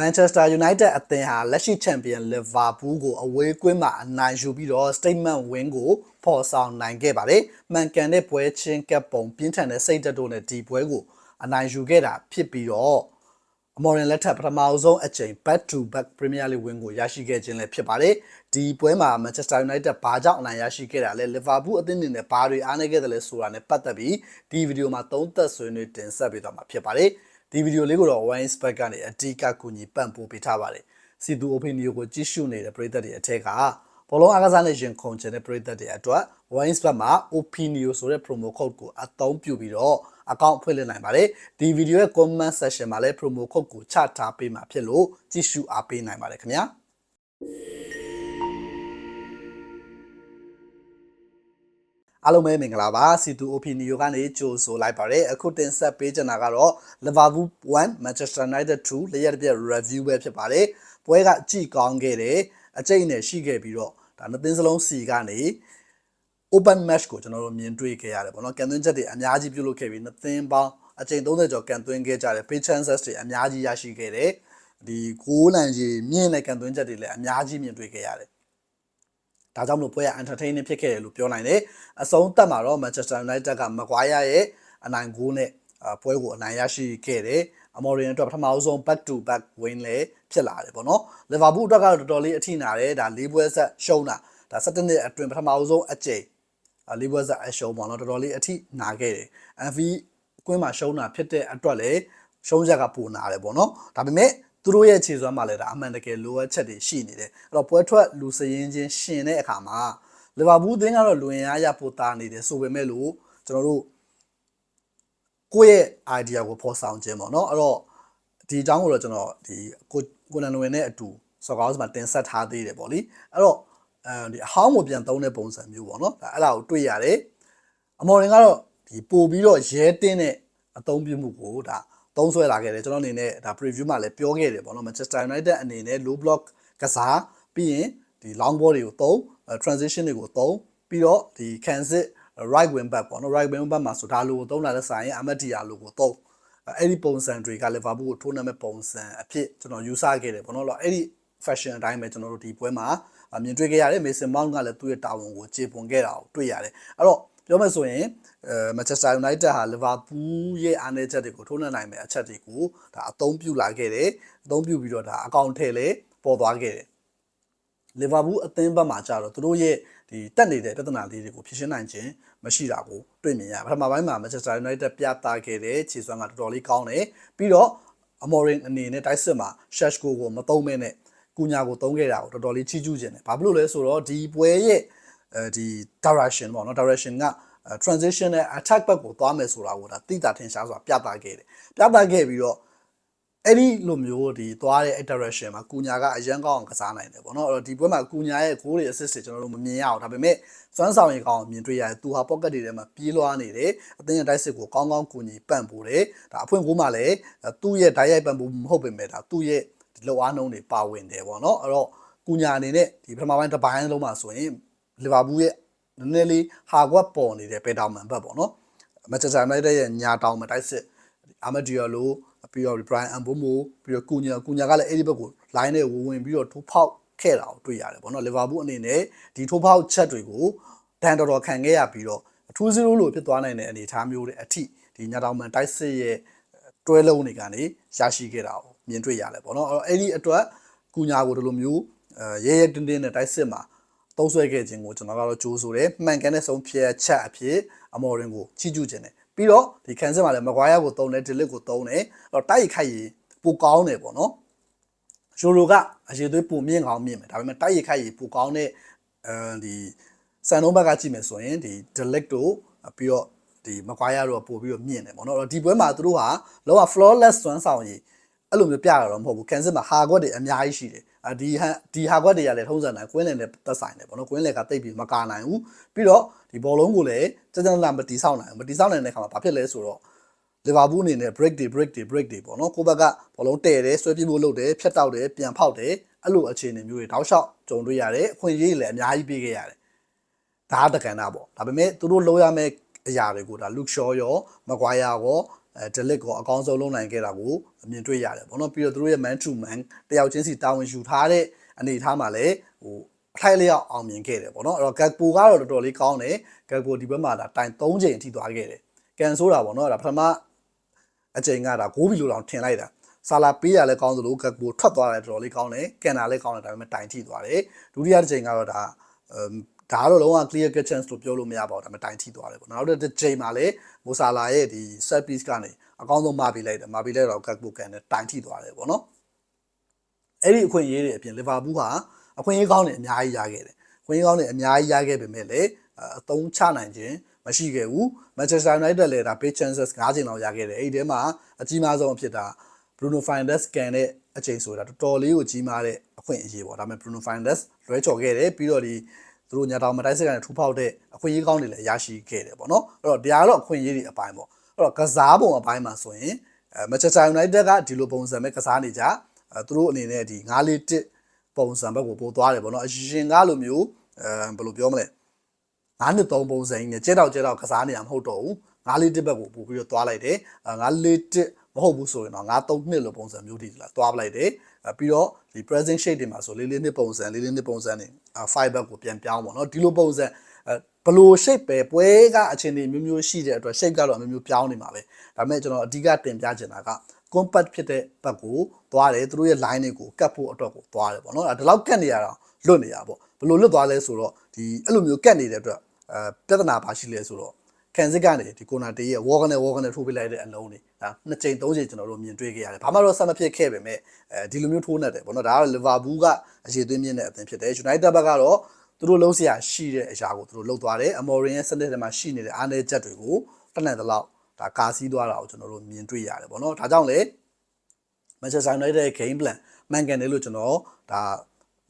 Manchester United အသင်းဟာလက်ရှိချန်ပီယံ Liverpool ကိုအဝေးကွင်းမှာအနိုင်ယူပြီးတော့ statement win ကိုဖော်ဆောင်နိုင်ခဲ့ပါတယ်။မှန်ကန်တဲ့ပွဲချင်းကပ်ပုံပြင်းထန်တဲ့စိတ်ဓာတ်တို့နဲ့ဒီပွဲကိုအနိုင်ယူခဲ့တာဖြစ်ပြီးတော့အမော်ရင်လက်ထက်ပထမဆုံးအကြိမ် back to back Premier League win ကိုရရှိခဲ့ခြင်းလည်းဖြစ်ပါတယ်။ဒီပွဲမှာ Manchester United ဘာကြောင့်အနိုင်ရရှိခဲ့တာလဲ Liverpool အသင်းအနေနဲ့ဘာတွေအားနည်းခဲ့တယ်လဲဆိုတာနဲ့ပတ်သက်ပြီးဒီဗီဒီယိုမှာသုံးသပ်ဆွေးနွေးတင်ဆက်ပေးသွားမှာဖြစ်ပါတယ်။ ဒီဗီဒီယိုလေးကိုတော့ Wine Spec ကနေအဓိကကူညီပံ့ပိုးပေးထားပါတယ်။စီတူ opinion ကိုကြည့်ရှုနေတဲ့ပရိသတ်တွေအထက်ကဘောလုံးအားကစားနဲ့ရင်ခုန်ချင်တဲ့ပရိသတ်တွေအတွက် Wine Spec မှာ opinion ဆိုတဲ့ promo code ကိုအသုံးပြုပြီးတော့အကောင့်ဖွင့်လှစ်နိုင်ပါတယ်ဒီဗီဒီယိုရဲ့ comment section မှာလည်း promo code ကိုချထားပေးမှာဖြစ်လို့ကြည့်ရှုအားပေးနိုင်ပါတယ်ခင်ဗျာ အားလုံးပဲမင်္ဂလာပါစီတူ opinion ကနေကြိုဆိုလိုက်ပါတယ်အခုတင်ဆက်ပေးချင်တာကတော့ Liverpool 1 Manchester United 2လျက်တစ်ပြက် review ပဲဖြစ်ပါတယ်ပွဲကကြည့်ကောင်းခဲ့တယ်အကျိတ်နဲ့ရှိခဲ့ပြီးတော့ဒါနှစ်သင်းစလုံးစီကနေ open match ကိုကျွန်တော်တို့မြင်တွေ့ခဲ့ရတယ်ပေါ့နော်ကန်သွင်းချက်တွေအများကြီးပြုလုပ်ခဲ့ပြီးနှစ်သင်းပေါင်းအချိန်30ကျော်ကန်သွင်းခဲ့ကြတယ် pay chances တွေအများကြီးရရှိခဲ့တယ်ဒီကိုးလန်ကြီးမြင့်တဲ့ကန်သွင်းချက်တွေလည်းအများကြီးမြင်တွေ့ခဲ့ရတယ် ဒါကြောင့်မလို့ပွဲက entertaining ဖြစ်ခဲ့တယ်လို့ပြောနိုင်တယ်အဆုံးသက်မှာတော့ Manchester United က Maguire ရဲ့အနိုင်ဂိုးနဲ့ပွဲကိုအနိုင်ရရှိခဲ့တယ်အမော်ရင်အတွက်ပထမဆုံး back to back win လည်းဖြစ်လာတယ်ပေါ့နော်လီဗာပူးအတွက်ကတော့တော်တော်လေးအထိနာတယ်ဒါ၄ပွဲဆက်ရှုံးတာဒါ17နှစ်အတွင်းပထမဆုံးအကြိမ်လေးပွဲဆက်အရှုံးပေါ့နော်တော်တော်လေးအထိနာခဲ့တယ် MV ကွင်းမှာရှုံးတာဖြစ်တဲ့အတွက်လည်းရှုံးချက်ကပိုနာတယ်ပေါ့နော်ဒါပေမဲ့ သူတို့ရဲ့ခြေစွမ်းမှလည်းဒါအမှန်တကယ်လိုအပ်ချက်တွေရှိနေတယ်အဲ့တော့ပွဲထွက်လူစရင်ချင်းရှင်တဲ့အခါမှာလီဗာပူးအသင်းကတော့လွင်အားရပိုတာနေတယ်ဆိုပေမဲ့လို့ကျွန်တော်တို့ကိုယ့်ရဲ့ idea ကိုဖော်ဆောင်ခြင်းပေါ့နော်အဲ့တော့ဒီအကြောင်းကိုတော့ကျွန်တော်ဒီကိုကိုနန်လွင်နဲ့အတူစော်ကောင်းစမှာတင်ဆက်ထားသေးတယ်ပေါ့လीအဲ့တော့အဲဒီအဟောင်းကိုပြန်သုံးတဲ့ပုံစံမျိုးပေါ့နော်ဒါအဲ့ဒါကိုတွေ့ရတယ်အမော်ရင်ကတော့ဒီပို့ပြီးတော့ရဲတင်းတဲ့အသုံးပြုမှုကိုဒါ သုံးဆွဲလာခဲ့တယ်ကျွန်တော်အနေနဲ့ဒါ preview မှာလည်းပြောခဲ့တယ်ပေါ့နော် Manchester United အနေနဲ့ low block ကစားပြီးရင်ဒီ long ball တွေကိုသုံး transition တွေကိုသုံးပြီးတော့ဒီ Kansas right wing back ပေါ့နော် right wing back မှာဆိုဒါလိုကိုသုံးလာတဲ့ဆိုင်အမတ်တီယာလိုကိုသုံးအဲ့ဒီပုံစံတွေကလီဗာပူးကိုထိုးနှက်မဲ့ပုံစံအဖြစ်ကျွန်တော်ယူဆခဲ့တယ်ပေါ့နော်အဲ့ဒီ fashion အတိုင်းပဲကျွန်တော်တို့ဒီပွဲမှာမြင်တွေ့ခဲ့ရတယ် Mason Mount ကလည်းသူ့ရဲ့တာဝန်ကိုခြေပွန်ခဲ့တာကိုတွေ့ရတယ်အဲ့တော့ပြောမယ်ဆိုရင် အဲ Manchester United ဟာ Liverpool ရဲ့အားနည်းချက်တွေကိုထိုးနှက်နိုင်မယ့်အချက်တွေကိုဒါအသုံးပြုလာခဲ့တယ်အသုံးပြုပြီးတော့ဒါအကောင့်ထဲလဲပေါ်သွားခဲ့တယ်လီဗာပူးအသင်းဘက်မှာကျတော့သူတို့ရဲ့ဒီတက်နေတဲ့ပြဿနာလေးတွေကိုဖြေရှင်းနိုင်ခြင်းမရှိတာကိုတွေ့မြင်ရပထမပိုင်းမှာ Manchester United ပြသခဲ့တဲ့ခြေစွမ်းကတော်တော်လေးကောင်းတယ်ပြီးတော့ Amorim အနေနဲ့တိုက်စစ်မှာ Sheshko ကိုမသုံးမဲနဲ့ကူညာကိုသုံးခဲ့တာကိုတော်တော်လေးချီးကျူးခြင်းတယ်ဘာဖြစ်လို့လဲဆိုတော့ဒီပွဲရဲ့အဲဒီ direction ပေါ့နော် direction က transition နဲ့ attack back ကိုသွားမယ်ဆိုတာကိုဒါသိတာထင်ရှားစွာပြသခဲ့တယ်ပြသခဲ့ပြီးတော့အဲ့ဒီလိုမျိုးဒီသွားတဲ့ direction မှာကူညာကအရန်ကောင်းအောင်ကစားနိုင်တယ်ပေါ့နော်အဲ့တော့ဒီပွဲမှာကူညာရဲ့ goal တွေ assist တွေကျွန်တော်တို့မမြင်ရအောင်ဒါပေမဲ့စွမ်းဆောင်ရည်ကောင်းမြင်တွေ့ရတယ်သူဟာ pocket တွေထဲမှာပြေးလွှားနေတယ်အသင်းရဲ့တိုက်စစ်ကိုကောင်းကောင်းကူညီပံ့ပိုးတယ်ဒါအဖွင့်ကိုမှလည်းသူ့ရဲ့ဓာတ်ရိုက်ပံ့ပိုးမဟုတ်ပေမဲ့ဒါသူ့ရဲ့လောအားနှုံးတွေပါဝင်တယ်ပေါ့နော်အဲ့တော့ကူညာအနေနဲ့ဒီပထမပိုင်းတစ်ပိုင်းလုံးမှာဆိုရင်လီဗာပူးရဲ့ နည်းနည်းလေးဟာကွက်ပေါ်နေတဲ့ပေတောင်မန်ဘက်ပေါ့နော်မန်ချက်စတာယူနိုက်တက်ရဲ့ညာတောင်မတိုက်စစ်အာမဒီယာလိုပြီးတော့ Brian Ambomo ပြီးတော့ကူညာကူညာကလည်းအဲ့ဒီဘက်ကို line နဲ့ဝင်ပြီးတော့ထိုးဖောက်ခဲ့တာကိုတွေ့ရတယ်ပေါ့နော်လီဗာပူးအနေနဲ့ဒီထိုးဖောက်ချက်တွေကိုဒန်တော်တော်ခံခဲ့ရပြီးတော့အထူး0လို့ဖြစ်သွားနိုင်တဲ့အနေအထားမျိုးတွေအထိဒီညာတောင်မန်တိုက်စစ်ရဲ့တွဲလုံးတွေကနေရရှိခဲ့တာကိုမြင်တွေ့ရတယ်ပေါ့နော်အဲ့တော့အဲ့ဒီအတွက်ကူညာကိုဒီလိုမျိုးအဲရဲရဲတင်းတင်းနဲ့တိုက်စစ်မှာ သုံးဆွဲခဲ့ခြင်းကိုကျွန်တော်ကတော့ကြိုးဆိုတယ်မှန်ကန်တဲ့ဆုံးဖြတ်ချက်အဖြစ်အမော်ရင်ကိုချီးကျူးခြင်းတယ်ပြီးတော့ဒီကန်စစ်မှာလည်းမကွာယာကိုသုံးတယ်ဒီလစ်ကိုသုံးတယ်အဲ့တော့တိုက်ခိုက်ရင်ပိုကောင်းတယ်ပေါ့နော်ရိုလိုကအရေးသွေးပုံမြင့်ကောင်းမြင့်မယ်ဒါပေမဲ့တိုက်ရိုက်ခိုက်ရင်ပိုကောင်းတဲ့အဲဒီစံနှုန်းဘက်ကကြည့်မယ်ဆိုရင်ဒီ delect တို့ပြီးတော့ဒီမကွာယာတို့ပို့ပြီးတော့မြင့်တယ်ပေါ့နော်အဲ့တော့ဒီပွဲမှာသူတို့ဟာလောက flawless စွမ်းဆောင်ရည်အဲ့လိုမျိုးပြရတော့မဟုတ်ဘူးကန်စစ်မှာဟာကွက်တွေအများကြီးရှိတယ်အ ဒီဟာဒီဟာကွက်တွေကလည်းထုံးစံတိုင်းကွင်းလည်နဲ့သက်ဆိုင်တယ်ပေါ့နော်ကွင်းလည်ကတိတ်ပြီးမကာနိုင်ဘူးပြီးတော့ဒီဘောလုံးကိုလည်းစက်စက်လာမတီးဆောက်နိုင်ဘူးမတီးဆောက်နိုင်တဲ့ခါမှာဘာဖြစ်လဲဆိုတော့လီဗာပူးအနေနဲ့ break တွေ break တွေ break တွေပေါ့နော်ကိုဘက်ကဘောလုံးတည်တယ်ဆွဲပြဖို့လုပ်တယ်ဖြတ်တောက်တယ်ပြန်ဖောက်တယ်အဲ့လိုအခြေအနေမျိုးတွေတောက်လျှောက်ကြုံတွေ့ရတယ်အခွင့်အရေးလည်းအများကြီးပေးခဲ့ရတယ်ဒါတကန်တာပေါ့ဒါပေမဲ့သူတို့လိုရမယ့်အရာတွေကိုဒါ Luke Shaw ရော Maguire ရော အဲ delete ကိုအကောင်းဆုံးလုပ်နိုင်ခဲ့တာကိုမြင်တွေ့ရတယ်ပေါ့နော်ပြီးတော့သူတို့ရဲ့ man to man တယောက်ချင်းစီတာဝန်ယူထားတဲ့အနေအထားမှာလည်းဟိုအထိုက်လျောက်အောင်မြင်ခဲ့တယ်ပေါ့နော်အဲ့တော့ Gakpo ကတော့တော်တော်လေးကောင်းတယ် Gakpo ဒီဘက်မှာဒါတိုင်3ချိန်အထိသွားခဲ့တယ်ကန်ဆိုတာပေါ့နော်ဒါပထမအချိန်ကဒါ6ဘီလိုတောင်ထင်လိုက်တာဆာလာပေးရလဲကောင်းသလို Gakpo ထွက်သွားတယ်တော်တော်လေးကောင်းတယ်ကန်တာလည်းကောင်းတယ်ဒါပေမဲ့တိုင်ထိသွားတယ်ဒုတိယတစ်ချိန်ကတော့ဒါအမ် ဒါကတော့လုံးဝ clear cut chance လို့ပြောလို့မရပါဘူးဒါပေမဲ့တိုင်ထိသွားတယ်ပေါ့နောက်တစ်ချိန်မှာလည်းမိုဆာလာရဲ့ဒီ set piece ကနေအကောင်းဆုံးမာပြီးလိုက်တယ်မာပြီးလိုက်တော့ Gakpo ကန်နဲ့တိုင်ထိသွားတယ်ပေါ့နော်အဲ့ဒီအခွင့်အရေးတွေအပြင်လီဗာပူးဟာအခွင့်အရေးကောင်းတွေအများကြီးရခဲ့တယ်အခွင့်အရေးကောင်းတွေအများကြီးရခဲ့ပေမဲ့လည်းအသုံးချနိုင်ခြင်းမရှိခဲ့ဘူး Manchester United လည်းဒါ big chances 9ချိန်လောက်ရခဲ့တယ်အဲ့ဒီထဲမှာအကြီးမားဆုံးအဖြစ်ဒါ Bruno Fernandes ကန်တဲ့အချိန်ဆိုတာတော်တော်လေးကိုကြီးမားတဲ့အခွင့်အရေးပေါ့ဒါပေမဲ့ Bruno Fernandes လွဲချော်ခဲ့တယ်ပြီးတော့ဒီ သူတို့ညာတောင်မတိုက်စစ်ကနေထူဖောက်တဲ့အခွင့်အရေးကောင်းတွေလည်းရရှိခဲ့တယ်ပေါ့နော်အဲ့တော့တရားတော့အခွင့်အရေးတွေအပိုင်းပေါ့အဲ့တော့ကစားပုံအပိုင်းမှာဆိုရင်အဲ Manchester United ကဒီလိုပုံစံပဲကစားနေကြအဲသူတို့အနေနဲ့ဒီ9-1ပုံစံဘက်ကိုပို့သွားတယ်ပေါ့နော်အရင်ကလိုမျိုးအဲဘယ်လိုပြောမလဲ9နှစ်3ပုံစံကြီးနဲ့ကျဲတော့ကျဲတော့ကစားနေရမဟုတ်တော့ဘူး9-1ဘက်ကိုပို့ပြီးတော့သွားလိုက်တယ်9-1 မဟုတ်ဘူးဆိုရင်တော့9-3နှစ်လိုပုံစံမျိုးတည်လာသွားပလိုက်တယ်ပြီးတော့ဒီ present shape တွေမှာဆိုလေးလေးနှစ်ပုံစံလေးလေးနှစ်ပုံစံနေ fiber ကိုပြန်ပြောင်းပေါ့နော်ဒီလိုပုံစံဘလို့ shape ပဲပွဲကအချင်းတွေမျိုးမျိုးရှိတဲ့အတွက် shape ကတော့မျိုးမျိုးပြောင်းနေမှာပဲဒါပေမဲ့ကျွန်တော်အဓိကတင်ပြချင်တာက compact ဖြစ်တဲ့ဘက်ကိုသွားတယ်သူတို့ရဲ့ line တွေကိုကတ်ဖို့အတွက်ကိုသွားတယ်ပေါ့နော်ဒါတော့ကတ်နေရတော့လွတ်နေရပေါ့ဘလို့လွတ်သွားလဲဆိုတော့ဒီအဲ့လိုမျိုးကတ်နေတဲ့အတွက်အဲပြဿနာပါရှိလဲဆိုတော့ ကန်စစ်ကနေဒီကိုနာတေးရဲ့ walk နဲ့ walk နဲ့ထိုးပေးလိုက်တဲ့အလုံးတွေဒါနှစ်ချိန်သုံးချိန်ကျွန်တော်တို့မြင်တွေ့ခဲ့ရတယ်ဘာမှတော့ဆက်မဖြစ်ခဲ့ပေမဲ့အဲဒီလိုမျိုးထိုးနေတယ်ပေါ့နော်ဒါကတော့ Liverpool ကအရေးသွင်းမြင့်တဲ့အသင်းဖြစ်တယ် United ဘက်ကတော့သူတို့လုံးစရာရှိတဲ့အရာကိုသူတို့လုပ်သွားတယ်အမော်ရင်ရဲ့စနစ်ထဲမှာရှိနေတဲ့အားနည်းချက်တွေကိုတတ်နိုင်သလောက်ဒါကာစီးသွားတာကိုကျွန်တော်တို့မြင်တွေ့ရတယ်ပေါ့နော်ဒါကြောင့်လေ Manchester United ရဲ့ game plan မှန်ကန်တယ်လို့ကျွန်တော်ဒါ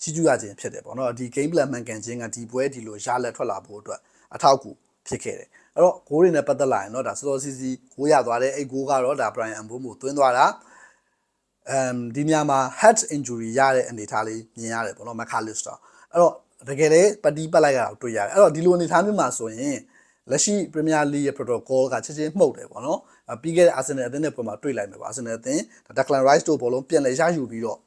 ချီးကျူးရခြင်းဖြစ်တယ်ပေါ့နော်ဒီ game plan မှန်ကန်ခြင်းကဒီပွဲဒီလိုရလက်ထွက်လာဖို့အတွက်အထောက်အကူဖြစ်ခဲ့တယ် အဲ့တော့ဂိုးတွေနဲ့ပတ်သက်လာရင်တော့ဒါစောစောစီစီဂိုးရသွားတယ်အဲ့ဂိုးကတော့ဒါ Brian Mbeumo သွင်းသွားတာအမ်ဒီညမှာ head injury ရတဲ့အနေအထားလေးမြင်ရတယ်ပေါ့နော် McAllister အဲ့တော့တကယ်လေပတီးပတ်လိုက်ရတာတွေ့ရတယ်အဲ့တော့ဒီလိုအနေအထားမျိုးမှာဆိုရင်လက်ရှိ Premier League ရဲ့ protocol ကချက်ချင်းမှုတ်တယ်ပေါ့နော်ပြီးခဲ့တဲ့ Arsenal အသင်းနဲ့ပွဲမှာတွေ့လိုက်မယ်ပေါ့ Arsenal အသင်း Declan Rice တို့ဘောလုံးပြန်လဲရယူပြီးတော့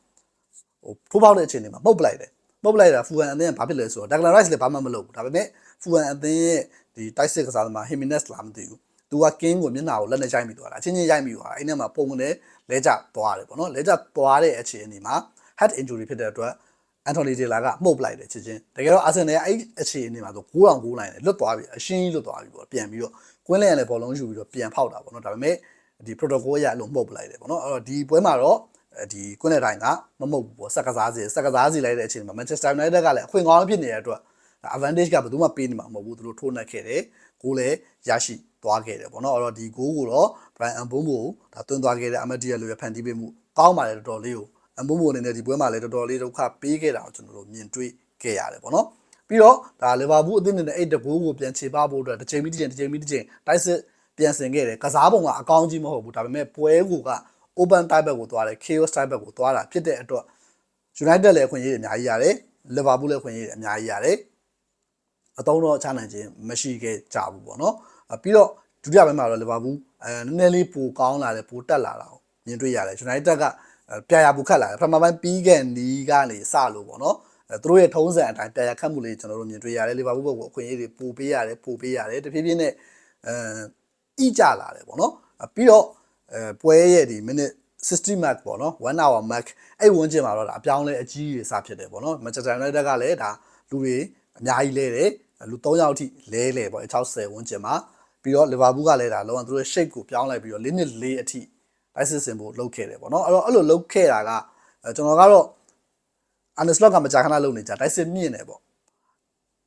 ဟိုထိုးပေါက်တဲ့အချိန်တွေမှာမှုတ်ပလိုက်တယ်မှုတ်ပလိုက်တာ Fuan အသင်းကဘာဖြစ်လဲဆိုတော့ Declan Rice လည်းဘာမှမလုပ်ဘူးဒါပေမဲ့ Fuan အသင်းရဲ့ဒီတိုက်စစ်ကစားသမား Jimenez လာမသိဘူးသူက King ကိုမျက်နှာကိုလက်နဲ့ရိုက်မိသွားတာအချင်းချင်းရိုက်မိသွားတာအဲ့နဲ့မှာပုံနဲ့လဲကျသွားတယ်ပေါ့နော်လဲကျသွားတဲ့အခြေအနေမှာ head injury ဖြစ်တဲ့အတွက်အန်တိုနီဒေလာကမှုတ်ပလိုက်တယ်ချစ်ချင်းတကယ်တော့အာဆင်နယ်အဲ့အခြေအနေမှာဆို9တောင်9နိုင်တယ်လွတ်သွားပြီအရှင်းကြီးလွတ်သွားပြီပေါ့ပြန်ပြီးတော့ကွင်းလျံလည်းဘောလုံးယူပြီးတော့ပြန်ဖောက်တာပေါ့နော်ဒါပေမဲ့ဒီ protocol ရအလုံးမှုတ်ပလိုက်တယ်ပေါ့နော်အဲ့တော့ဒီပွဲမှာတော့ဒီကွင်းလျံတိုင်းကမမှုတ်ဘူးပေါ့စက်ကစားစီစက်ကစားစီလိုက်တဲ့အချိန်မှာ Manchester United ကလည်းအခွင့်ကောင်းဖြစ်နေတဲ့အတွက် advantage ကဘယ်သူမှပေးနေမှာမဟုတ်ဘူးသူတို့ထိုးနှက်ခဲ့တယ်ဂိုးလည်းရရှိသွားခဲ့တယ်ပေါ့နော်အဲ့တော့ဒီဂိုးကိုတော့ Brian Mbeumo ဒါသွင်းသွားခဲ့တဲ့အမတ်တရလိုရဖန်တီးပေးမှုကောင်းပါတယ်တော်တော်လေးကိုအမိုးမိုအနေနဲ့ဒီပွဲမှာလည်းတော်တော်လေးဒုက္ခပေးခဲ့တာကိုကျွန်တော်တို့မြင်တွေ့ခဲ့ရတယ်ပေါ့နော်ပြီးတော့ဒါလီဗာပူးအသင်းနဲ့အဲ့တကိုးကိုပြန်ခြေပဖို့အတွက်တစ်ချိန်ပြီးတစ်ချိန်တစ်ချိန်ပြီးတစ်ချိန်တိုက်စစ်ပြန်ဆင်ခဲ့တယ်ကစားပုံကအကောင်းကြီးမဟုတ်ဘူးဒါပေမဲ့ပွဲကိုက open type ဘက်ကိုသွားတယ် chaos type ဘက်ကိုသွားတာဖြစ်တဲ့အတွက် United လည်းအခွင့်အရေးတွေအများကြီးရတယ်လီဗာပူးလည်းအခွင့်အရေးတွေအများကြီးရတယ် အတုံးတော့ချနိုင်ခြင်းမရှိခဲ့ကြဘူးပေါ့နော်ပြီးတော့ဒုတိယပိုင်းမှာတော့လီဗာပူးအဲနည်းနည်းလေးပိုကောင်းလာတယ်ပိုတက်လာတာကိုမြင်တွေ့ရတယ် United ကပြရပူခတ်လာတယ်ပထမပိုင်းပြီးခဲ့နီးကနေစလို့ပေါ့နော်အဲသူတို့ရဲ့ထုံးစံအတိုင်းပြရခတ်မှုလေးကျွန်တော်တို့မြင်တွေ့ရတယ်လီဗာပူးဘက်ကိုအခွင့်အရေးတွေပိုပေးရတယ်ပိုပေးရတယ်တဖြည်းဖြည်းနဲ့အဲဣကြလာတယ်ပေါ့နော်ပြီးတော့အဲပွဲရဲ့ဒီ minute 60 mark ပေါ့နော်1 hour mark အဲ့ဝန်းကျင်မှာတော့ဒါအပြောင်းလဲအကြီးကြီးစဖြစ်တယ်ပေါ့နော် Manchester United ကလည်းဒါလူတွေအများကြီးလဲတယ် လူ3ယောက်အထိလဲလဲပေါ့60ဝန်းကျင်မှာပြီးတော့ Liverpool ကလည်းဒါလုံးဝသူတို့ shape ကိုပြောင်းလိုက်ပြီးတော့၄နှစ်၄အထိတိုက်စစ်စင်ဖို့လုပ်ခဲ့တယ်ပေါ့နော်အဲ့တော့အဲ့လိုလုပ်ခဲ့တာကကျွန်တော်ကတော့ Arne-Slot ကမကြာခဏလုပ်နေကြတိုက်စစ်မြင့်တယ်ပေါ့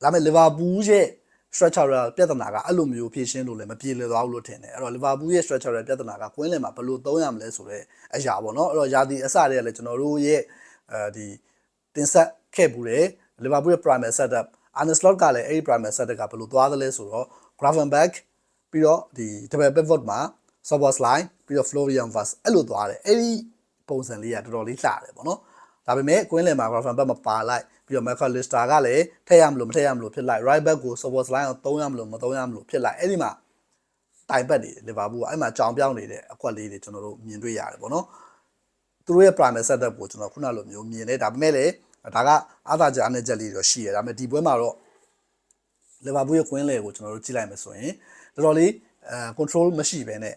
ဒါပေမဲ့ Liverpool ရဲ့ structural ပြဿနာကအဲ့လိုမျိုးဖြည့်ရှင်းလို့လည်းမပြေလည်သွားဘူးလို့ထင်တယ်အဲ့တော့ Liverpool ရဲ့ structural ပြဿနာကကွင်းလင်မှာဘယ်လိုသုံးရမလဲဆိုတော့အရာပေါ့နော်အဲ့တော့ယာဒီအစတည်းကလည်းကျွန်တော်တို့ရဲ့အဲဒီတင်ဆက်ခဲ့ဘူးတယ် Liverpool ရဲ့ primary setup Arne Slot ကလည်းအဲ့ဒီ primary setup ကဘယ်လိုသွားသလဲဆိုတော့ Gravenberch ပြီးတော့ဒီ double pivot မှာ Szoboszlai ပြီးတော့ Florian Wirtz အဲ့လိုသွားတယ်အဲ့ဒီပုံစံလေးကတော်တော်လေးလှတယ်ပေါ့နော်ဒါပေမဲ့ကွင်းလင်မှာ Gravenberch မပါလိုက်ပြီးတော့ Michael Lister ကလည်းထည့်ရမလို့မထည့်ရမလို့ဖြစ်လိုက် right back ကို Szoboszlai ကိုသုံးရမလို့မသုံးရမလို့ဖြစ်လိုက်အဲ့ဒီမှာတိုင်ပတ်နေတယ်လီဗာပူးကအဲ့မှာကြောင်ပြောင်းနေတဲ့အကွက်လေးတွေကျွန်တော်တို့မြင်တွေ့ရတယ်ပေါ့နော်သူတို့ရဲ့ primary setup ကိုကျွန်တော်ခုနလိုမျိုးမြင်တယ်ဒါပေမဲ့လည်း ဒါကအားသာချက်အနေချက်လေးတော့ရှိရဒါပေမဲ့ဒီပွဲမှာတော့လီဗာပူးရဲ့ queen လေကိုကျွန်တော်တို့ကြည့်လိုက်မယ်ဆိုရင်တော်တော်လေးအဲ control မရှိဘဲနဲ့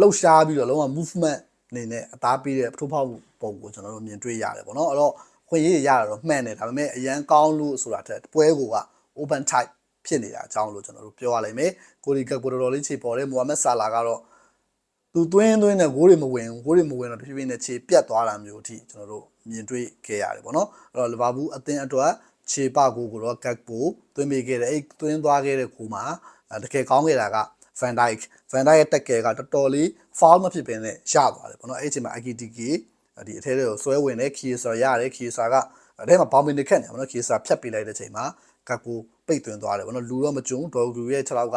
လှုပ်ရှားပြီးတော့လုံးဝ movement အနေနဲ့အသားပေးတဲ့ထိုးဖောက်ပုံကိုကျွန်တော်တို့မြင်တွေ့ရတယ်ပေါ့နော်အဲ့တော့ခွင့်ရရရတာတော့မှန်တယ်ဒါပေမဲ့အရန်ကောင်းလို့ဆိုတာထက်ပွဲကိုက open type ဖြစ်နေတာအကြောင်းလို့ကျွန်တော်တို့ပြောရလိမ့်မယ်ကိုရီကက်ကိုတော်တော်လေးခြေပေါ်တယ်မိုဟာမက်ဆာလာကတော့သူသွင်းသွင်းနဲ့ဂိုးတွေမဝင်ဂိုးတွေမဝင်တော့တဖြည်းဖြည်းနဲ့ခြေပြတ်သွားတာမျိုးအထိကျွန်တော်တို့ မြင်တွေ့ခဲ့ရတယ်ပေါ့နော်အဲ့တော့လီဗာပူးအသင်းအတွက်ခြေပကိုကိုတော့ကက်ကိုသွင်းပေးခဲ့တယ်အဲ့သွင်းသွားခဲ့တဲ့ကိုမှာတကယ်ကောင်းခဲ့တာက Van Dijk Van Dijk ရဲ့တက်ကယ်ကတော်တော်လေး foul မဖြစ်ပင်နဲ့ရသွားတယ်ပေါ့နော်အဲ့အချိန်မှာ IKTK ဒီအထဲတွေကိုဆွဲဝင်တဲ့ Kiesa ရတယ် Kiesa ကအဲ့ထဲမှာဘောင်ပင်နေခက်နေပေါ့နော် Kiesa ဖြတ်ပေးလိုက်တဲ့အချိန်မှာကက်ကိုပိတ်သွင်းသွားတယ်ပေါ့နော်လူတော့မကြုံဒေါ်ဂူရဲ့6လောက်က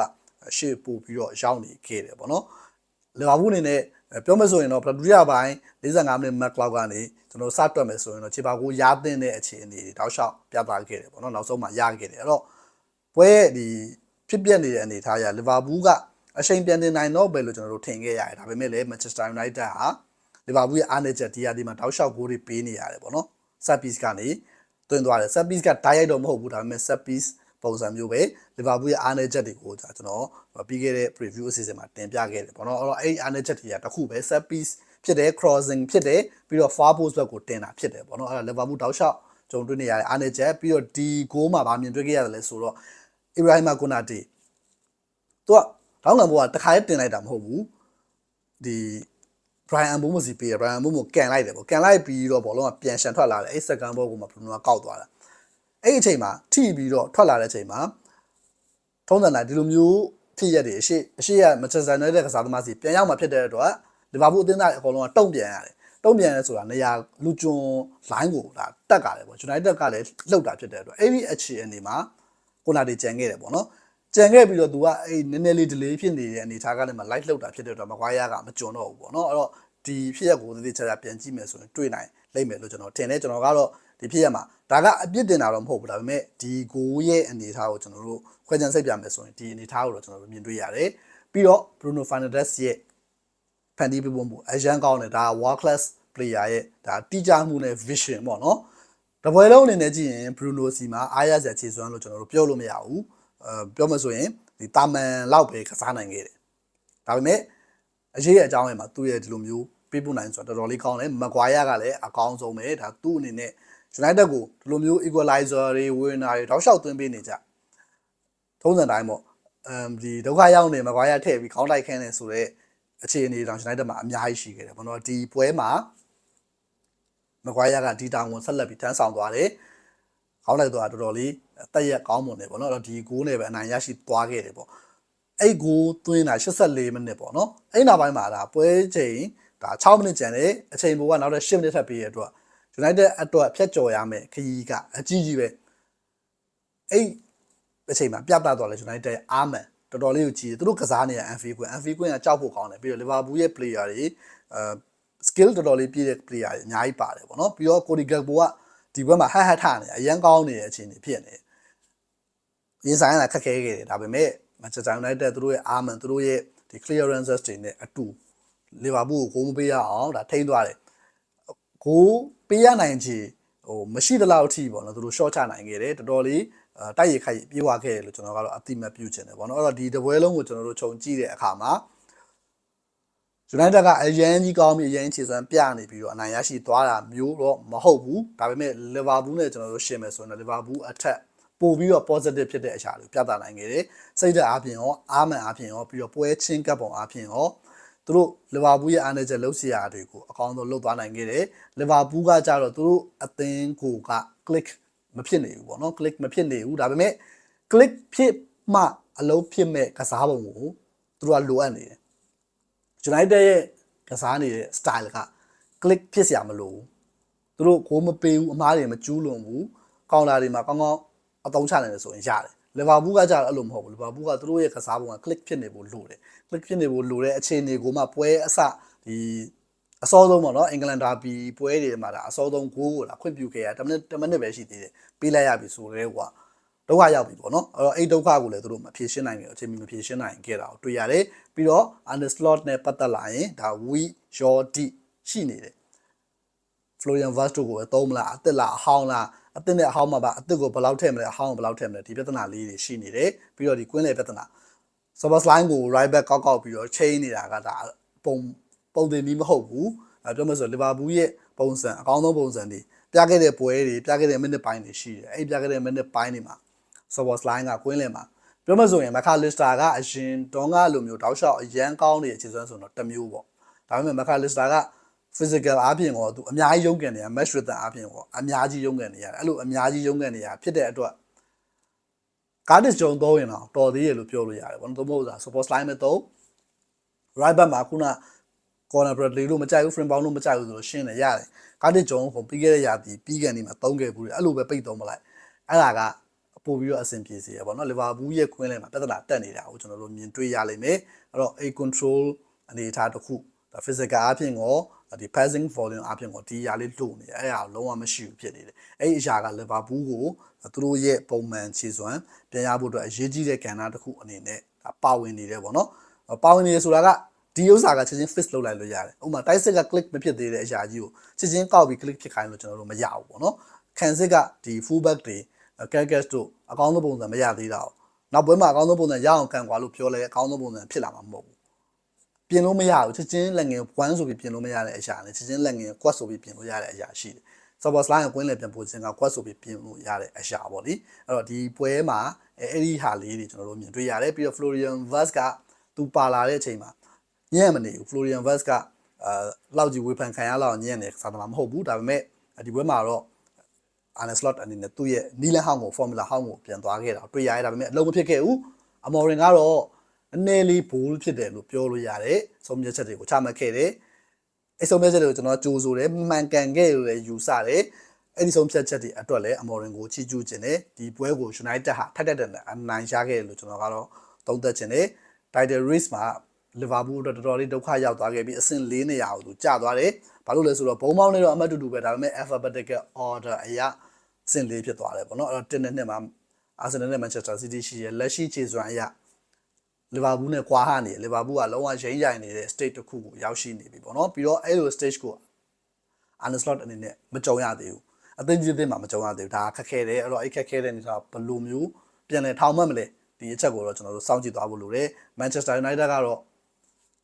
ရှေ့ပို့ပြီးတော့ရောက်နေခဲ့တယ်ပေါ့နော်လီဗာပူးအနေနဲ့ ပြောမယ်ဆိုရင်တော့ပထမရပိုင်း45မိနစ်မက်လောက်ကနေကျွန်တော်စတွက်မယ်ဆိုရင်တော့ခြေပါကိုရားတင်တဲ့အခြေအနေတွေတောက်လျှောက်ပြသခဲ့တယ်ပေါ့နော်နောက်ဆုံးမှရခဲ့တယ်အဲ့တော့ပွဲဒီဖြစ်ပျက်နေတဲ့အနေအထားအရလီဗာပူးကအချိန်ပြန်တင်နိုင်တော့ပဲလို့ကျွန်တော်တို့ထင်ခဲ့ရတယ်ဒါပေမဲ့လည်း Manchester United ဟာလီဗာပူးရဲ့အားနည်းချက်ဒီဟာဒီမှာတောက်လျှောက်ဂိုးတွေပေးနေရတယ်ပေါ့နော်ဆပ်ပီစ်ကနေတွင်သွားတယ်ဆပ်ပစ်ကဓာတ်ရိုက်တော့မဟုတ်ဘူးဒါပေမဲ့ဆပ် ပစ်ပုံစံမျိုးပဲလီဗာပူးရဲ့အားနည်းချက်တွေကိုကျွန်တော်ပြီးခဲ့တဲ့ preview အစီအစဉ်မှာတင်ပြခဲ့တယ်ပေါ့နော်အဲ့တော့အဲ့ဒီအားနည်းချက်တွေကတစ်ခုပဲ set piece ဖြစ်တယ် crossing ဖြစ်တယ်ပြီးတော့ far post ဘက်ကိုတင်တာဖြစ်တယ်ပေါ့နော်အဲ့ဒါလီဗာပူးတောက်လျှောက်ကြုံတွေ့နေရတဲ့အားနည်းချက်ပြီးတော့ဒီ goal မှာဗာမြင်တွေ့ခဲ့ရတယ်လဲဆိုတော့ Ibrahima Konate သူကတောင်းငံဘောကတခါရေးတင်လိုက်တာမဟုတ်ဘူးဒီ Brian Bomo စီပေးတယ် Brian Bomo ကန်လိုက်တယ်ပေါ့ကန်လိုက်ပြီးတော့ဘောလုံးကပြန်ရှန်ထွက်လာတယ်အဲ့ second ball ကိုမှ Bruno ကကောက်သွားတာ အဲ့ဒီအချိန်မှာထိပြီးတော့ထွက်လာတဲ့အချိန်မှာထုံးစံတိုင်းဒီလိုမျိုးဖြစ်ရက်တွေအရှိအရှိရမချက်ဆန်တဲ့ကစားသမားစီပြန်ရောက်မှဖြစ်တဲ့အတွက်လီဗာပူးအသင်းသားအကုန်လုံးကတုံ့ပြန်ရတယ်တုံ့ပြန်ရဲဆိုတာနေရာလူကျွန်းလိုင်းကိုဒါတက်ကြတယ်ပေါ့ United ကလည်းလှုပ်တာဖြစ်တဲ့အတွက်အဲ့ဒီအခြေအနေမှာကိုနာတီကြံခဲ့တယ်ပေါ့နော်ကြံခဲ့ပြီးတော့သူကအဲ့နည်းနည်းလေး delay ဖြစ်နေတဲ့အနေအထားကနေမှ light လှုပ်တာဖြစ်တဲ့အတွက်မကွာရကမကြုံတော့ဘူးပေါ့နော်အဲ့တော့ဒီဖြစ်ရက်ကိုသေသေးချာချာပြန်ကြည့်မယ်ဆိုရင်တွေ့နိုင်လိမ့်မယ်လို့ကျွန်တော်ထင်တယ်ကျွန်တော်ကတော့ ဒီဖြစ်ရက်မှာဒါကအပြစ်တင်တာတော့မဟုတ်ဘူးဒါပေမဲ့ဒီကိုရဲ့အနေအထားကိုကျွန်တော်တို့ခွဲခြမ်းစိတ်ပြမယ်ဆိုရင်ဒီအနေအထားကိုတော့ကျွန်တော်တို့မြင်တွေ့ရတယ်ပြီးတော့ Bruno Fernandes ရဲ့ဖန်တီးပြပုံမှုအရန်ကောင်းတယ်ဒါ world class player ရဲ့ဒါတိကျမှုနဲ့ vision ပေါ့နော်တပွဲလုံးအနေနဲ့ကြည့်ရင် Bruno စီမှာအားရစရာခြေစွမ်းလို့ကျွန်တော်တို့ပြောလို့မရဘူးအဲပြောမှဆိုရင်ဒီတာမန်လောက်ပဲကစားနိုင်ခဲ့တယ်ဒါပေမဲ့အရေးရဲ့အကြောင်းအရာမှာသူ့ရဲ့ဒီလိုမျိုးပေးပို့နိုင်ဆိုတော့တော်တော်လေးကောင်းတယ်မကွာရကလည်းအကောင်းဆုံးပဲဒါသူ့အနေနဲ့ United ကိုဒီလိုမျိုး equalizer တွေ winner တွေတောက်လျှောက်သွင်းပေးနေကြထုံးစံတိုင်းပေါ့အမ်ဒီဒုက္ခရောက်နေမကွာရထည့်ပြီးခေါင်းတိုက်ခင်းနေဆိုတော့အခြေအနေတောင် United မှာအများကြီးရှိခဲ့တယ်ဘောနော်ဒီပွဲမှာမကွာရကဒီတောင်ကိုဆက်လက်ပြီးတန်းဆောင်သွားတယ်ခေါင်းလိုက်သွားတော်တော်လေးတက်ရက်ကောင်းမွန်တယ်ပေါ့နော်အဲ့တော့ဒီဂိုးနဲ့ပဲအနိုင်ရရှိသွားခဲ့တယ်ပေါ့အဲ့ဂိုးသွင်းတာ84မိနစ်ပေါ့နော်အဲ့နောက်ပိုင်းမှာဒါပွဲချိန်ဒါ6မိနစ်ကျန်တယ်အချိန်ပိုကနောက်ထပ်10မိနစ်ထပ်ပေးရတဲ့အတွက် United အတွက်ဖြတ်ကျော်ရမယ်ခရီးကအကြီးကြီးပဲအဲ့အချိန်မှာပြတ်သားသွားလဲ United ရဲ့အာမန်တော်တော်လေးကိုကြီးတယ်သူတို့ကစားနေရ Anfield ကွင်း Anfield ကွင်းကကြောက်ဖို့ကောင်းတယ်ပြီးတော့ Liverpool ရဲ့ player တွေအဲ skill တော်တော်လေးပြည့်တဲ့ player တွေအများကြီးပါတယ်ပေါ့နော်ပြီးတော့ Cody Gakpo ကဒီဘက်မှာဟတ်ဟတ်ထနေအရန်ကောင်းနေတဲ့အခြေအနေဖြစ်နေတယ်ရင်ဆိုင်ရတာခက်ခဲခဲ့တယ်ဒါပေမဲ့ Manchester United သူတို့ရဲ့အာမန်သူတို့ရဲ့ဒီ clearances တွေနဲ့အတူ Liverpool ကိုဂိုးမပေးရအောင်ဒါထိန်းသွားတယ် ဂိုးပေးရနိုင်ချေဟိုမရှိသလောက်အထိပေါ့နော်သူတို့ short ချနိုင်ခဲ့တယ်တော်တော်လေးတိုက်ရိုက်ခိုက်ပြေးသွားခဲ့တယ်လို့ကျွန်တော်ကတော့အတိမတ်ပြုချင်တယ်ပေါ့နော်အဲ့တော့ဒီတပွဲလုံးကိုကျွန်တော်တို့ခြုံကြည့်တဲ့အခါမှာ United ကအရန်ကြီးကောင်းပြီးအရန်ခြေစွမ်းပြနေပြီးတော့အနိုင်ရရှိသွားတာမျိုးတော့မဟုတ်ဘူးဒါပေမဲ့ Liverpool နဲ့ကျွန်တော်တို့ရှင်းမယ်ဆိုရင် Liverpool အထက်ပို့ပြီးတော့ positive ဖြစ်တဲ့အရာတွေပြသနိုင်ခဲ့တယ်စိတ်ဓာတ်အားဖြင့်ရောအာမန်အားဖြင့်ရောပြီးတော့ပွဲချင်းကပ်ပုံအားဖြင့်ရော သူတို့လီဗာပူးရဲ့အားနည်းချက်လှုပ်ရှားရာတွေကိုအကောင်းဆုံးလုပ်သွားနိုင်ခဲ့တယ်လီဗာပူးကကြတော့သူတို့အသင်းကိုက click မဖြစ်နေဘူးပေါ့နော် click မဖြစ်နေဘူးဒါပေမဲ့ click ဖြစ်မှအလုံးဖြစ်မဲ့ကစားပုံကိုသူတို့ကလိုအပ်နေတယ် United ရဲ့ကစားနေတဲ့ style က click ဖြစ်စရာမလိုဘူးသူတို့ကိုမပေးဘူးအမားတွေမကျူးလွန်ဘူးကောင်တာတွေမှာကောင်းကောင်းအသုံးချနိုင်တယ်ဆိုရင်ရတယ် လီဗာပူးကကြတော့အဲ့လိုမဟုတ်ဘူးလီဗာပူးကသူတို့ရဲ့ကစားပုံက click ဖြစ်နေဖို့လိုတယ် click ဖြစ်နေဖို့လိုတဲ့အခြေအနေကိုမှပွဲအစဒီအစောဆုံးပေါ့နော်အင်္ဂလန်ဒါဘီပွဲတွေမှာဒါအစောဆုံးဂိုးကိုလာခွင့်ပြုခဲ့ရ10မိနစ်10မိနစ်ပဲရှိသေးတယ်ပေးလိုက်ရပြီဆိုတော့ကွာဒုက္ခရောက်ပြီပေါ့နော်အဲ့တော့အဲ့ဒုက္ခကိုလည်းသူတို့မဖြေရှင်းနိုင်ကြဘူးအချိန်မီမဖြေရှင်းနိုင်ခဲ့တာကိုတွေ့ရတယ်ပြီးတော့ underslot နဲ့ပတ်သက်လာရင်ဒါ we your d ရှိနေတယ် Florian Vaz တို့ကိုပဲသုံးမလားအစ်စ်လားအဟောင်းလား အစ်စ်နဲ့အဟောင်းမှာပါအစ်စ်ကိုဘယ်လောက်ထည့်မလဲအဟောင်းကိုဘယ်လောက်ထည့်မလဲဒီပြဿနာလေးတွေရှိနေတယ်ပြီးတော့ဒီကွင်းလေပြဿနာ server line ကို right back ကောက်ကောက်ပြီးတော့ chain နေတာကဒါပုံပုံတင်ပြီးမဟုတ်ဘူးအဲပြောမှဆိုလီဗာပူးရဲ့ပုံစံအကောင်းဆုံးပုံစံတွေပြခဲ့တဲ့ပွဲတွေပြခဲ့တဲ့ minute ပိုင်းတွေရှိတယ်အဲ့ပြခဲ့တဲ့ minute ပိုင်းတွေမှာ server line ကကွင်းလေမှာပြောမှဆိုရင်မခါလစ်တာကအရင်တုန်းကလိုမျိုးတောက်လျှောက်အရန်ကောင်းနေတဲ့ခြေစွမ်းဆိုတော့တစ်မျိုးပေါ့ဒါပေမဲ့မခါလစ်တာက physical အားဖြင့်တော့သူအများကြီးရုံးကန်နေရ match rhythm အားဖြင့်တော့အများကြီးရုံးကန်နေရတယ်အဲ့လိုအများကြီးရုံးကန်နေရဖြစ်တဲ့အတွက် Cardis ဂျုံသုံးရင်တော့တော်သေးရလို့ပြောလို့ရတယ်ဘာလို့သုံးဖို့ဆိုတာ support line မဲ့သုံး right back မှာခုန corner bradley လို့မကြိုက်ဘူး frame bound လို့မကြိုက်ဘူးဆိုလို့ရှင်းတယ်ရတယ် Cardis ဂျုံကိုပြီးခဲ့တဲ့ရာသီပြီးကန်နေမှာသုံးခဲ့ဘူးလေအဲ့လိုပဲပိတ်သုံးမလိုက်အဲ့ဒါကပို့ပြီးတော့အဆင်ပြေစေရပါတော့လီဗာပူးရဲ့ခွင်းလဲမှာပြဿနာတက်နေတာကိုကျွန်တော်တို့မြင်တွေ့ရလိမ့်မယ်အဲ့တော့ a control အနေအထားတစ်ခုဒါ physical အပြင်ကိုဒီ passing volume အပြင်ကိုဒီຢာလေးလို့နေအဲ့ဒါလုံးဝမရှိဘူးဖြစ်နေတယ်အဲ့ဒီအရာကလီဗာပူးကိုသူတို့ရဲ့ပုံမှန်ခြေစွမ်းပြန်ရဖို့အတွက်အရေးကြီးတဲ့ကဏ္ဍတစ်ခုအနေနဲ့ဒါပါဝင်နေတယ်ပေါ့နော်ပါဝင်နေတယ်ဆိုတာကဒီဥစ္စာကချက်ချင်း fix လုပ်လိုက်လို့ရတယ်ဥပမာတိုက်စစ်က click မဖြစ်သေးတဲ့အရာကြီးကိုချက်ချင်းကောက်ပြီး click ဖြစ်ခိုင်းလို့ကျွန်တော်တို့မရဘူးပေါ့နော်ခံစစ်ကဒီ full back တွေ characters တို့အကောင်းဆုံးပုံစံမရသေးတာ။နောက်ပွဲမှာအကောင်းဆုံးပုံစံရအောင်ကန်ကွာလို့ပြောလဲအကောင်းဆုံးပုံစံဖြစ်လာမှာမဟုတ်ဘူး။ ပြင်လို့မရဘူးချက်ချင်းလက်ငယ်1ဆိုပြီးပြင်လို့မရတဲ့အရာနဲ့ချက်ချင်းလက်ငယ် quad ဆိုပြီးပြင်လို့ရတဲ့အရာရှိတယ်။ support line ကိုကွင်းလေပြန်ပို့ခြင်းက quad ဆိုပြီးပြင်လို့ရတဲ့အရာပေါ့လေ။အဲ့တော့ဒီပွဲမှာအဲ့ဒီဟာလေးတွေကျွန်တော်တို့မြင်တွေ့ရတယ်ပြီးတော့ Florian Vaz ကသူပါလာတဲ့အချိန်မှာညံ့မနေဘူး Florian Vaz ကအာလောက်ကြီးဝေဖန်ခံရလောက်ညံ့နေစားတယ်မှာမဟုတ်ဘူးဒါပေမဲ့ဒီပွဲမှာတော့ Arne Slot အနေနဲ့သူ့ရဲ့နီလန်ဟောင်းကို formula ဟောင်းကိုပြန်သွားခဲ့တာတွေ့ရရဒါပေမဲ့အလုံးမဖြစ်ခဲ့ဘူးအမော်ရင်ကတော့ အနည်းလေးဘိုးဖြစ်တယ်လို့ပြောလို့ရတယ်ဆုံးဖြတ်ချက်တွေကိုချမှတ်ခဲ့တယ်အဲ့ဆုံးဖြတ်ချက်တွေကိုကျွန်တော်ကြိုးဆိုတယ်မှန်ကန်ခဲ့လို့လည်းယူဆတယ်အဲ့ဒီဆုံးဖြတ်ချက်တွေအတွက်လည်းအမော်ရင်ကိုချီးကျူးခြင်းတယ်ဒီပွဲကို United ဟာထက်တက်တဲ့အနိုင်ရခဲ့တယ်လို့ကျွန်တော်ကတော့သုံးသပ်ခြင်းတယ် Title Race မှာလီဗာပူးအတွက်တော်တော်လေးဒုက္ခရောက်သွားခဲ့ပြီးအဆင့်၄နေရာကိုသူကျသွားတယ်ဘာလို့လဲဆိုတော့ဘုံပေါင်းနဲ့တော့အမှတ်တူတူပဲဒါပေမဲ့ alphabetical order အရာစင်လေးဖြစ်သွားတယ်ပေါ့နော်အဲ့တော့တင်းနဲ့နှစ်မှာအာဆင်နယ်နဲ့မန်ချက်စတာစီးတီးရှိရလက်ရှိခြေစွမ်းအရ လီဗာပူးနဲ့ကွာဟနေလီဗာပူးကလုံးဝရိမ့်ရိုင်နေတဲ့ state တစ်ခုကိုရောက်ရှိနေပြီပေါ့နော်ပြီးတော့အဲ့လို stage ကို Arne Slot အနေနဲ့မကြုံရသေးဘူးအသိကြီးသိမှာမကြုံရသေးဘူးဒါခက်ခဲတယ်အဲ့တော့အဲ့ခက်ခဲတဲ့နေဆိုတာဘယ်လိုမျိုးပြန်လဲထောင်မှတ်မလဲဒီအချက်ကိုတော့ကျွန်တော်တို့စောင့်ကြည့်သွားဖို့လိုတယ် Manchester United ကတော့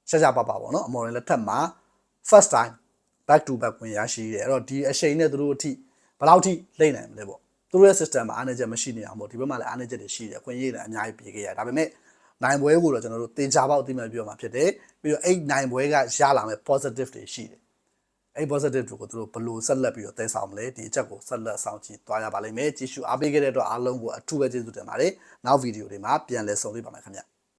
ရှာရှာပါပါပေါ့နော်အမော်ရင်လက်ထက်မှာ first time back to back ဝင်ရရှိတယ်အဲ့တော့ဒီအချိန်နဲ့သူတို့အထိဘယ်လောက်ထိလိမ့်နိုင်မလဲပေါ့သူတို့ရဲ့ system မှာအားနည်းချက်မရှိနေအောင်ပေါ့ဒီဘက်မှာလည်းအားနည်းချက်တွေရှိတယ်ခွင့်ရည်လည်းအများကြီးပြေခဲ့ရဒါပေမဲ့ နိုင်ပွဲကိုတော့ကျွန်တော်တို့တင်ချပေါက်အသိမှပြောမှာဖြစ်တယ်ပြီးတော့အဲ့နိုင်ပွဲကရလာမဲ့ positive တွေရှိတယ်အဲ့ positive တွေကိုသူတို့ဘယ်လိုဆက်လက်ပြီးတော့သဲဆောင်မလဲဒီအချက်ကိုဆက်လက်ဆောင်ကြည့်သွားရပါလိမ့်မယ်ကြည့်ရှုအားပေးခဲ့တဲ့အတွက်အားလုံးကိုအထူးပဲကျေးဇူးတင်ပါတယ်နောက်ဗီဒီယိုတွေမှာပြန်လည်ဆုံတွေ့ပါမယ်ခင်ဗျ